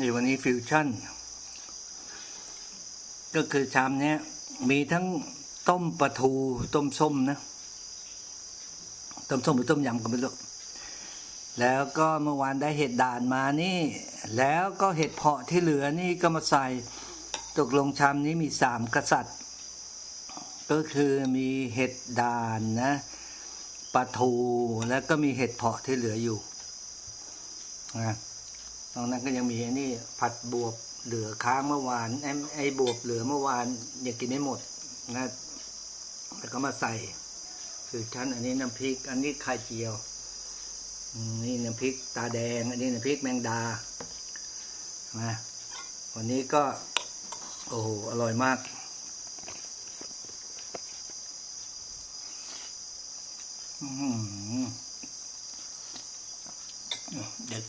นี่วันนี้ฟิวชั่น ก็คือชามเนี้ย มีทั้งต้มปลาทูต้มส้มนะ ต้มส้มหรือต้มยำก็ไม่รู้แล้วก็เมื่อวานได้เห็ดด่านมานี่ แล้วก็เห็ดเพาะที่เหลือนี่ก็มาใส่ตกลงชามนี้มีสามกษัตริย์ ก็คือมีเห็ดด่านนะปลาทูแล้วก็มีเห็ดเพาะที่เหลืออยู่นะ ตรงนั้นก็ยังมีไอ้นี่ผัดบวบเหลือค้างเมื่อวานไอ้ไอ้บวบเหลือเมื่อวานยังกินไม่หมดนะแล้วก็มาใส่คือชั้นอันนี้น้ำพริก อันนี้ไข่เจียวนี่น้ำพริกตาแดง อันนี้น้ำพริกแมงดานะวันนี้ก็ โอ้โหอร่อยมากอื้อหือเด็ด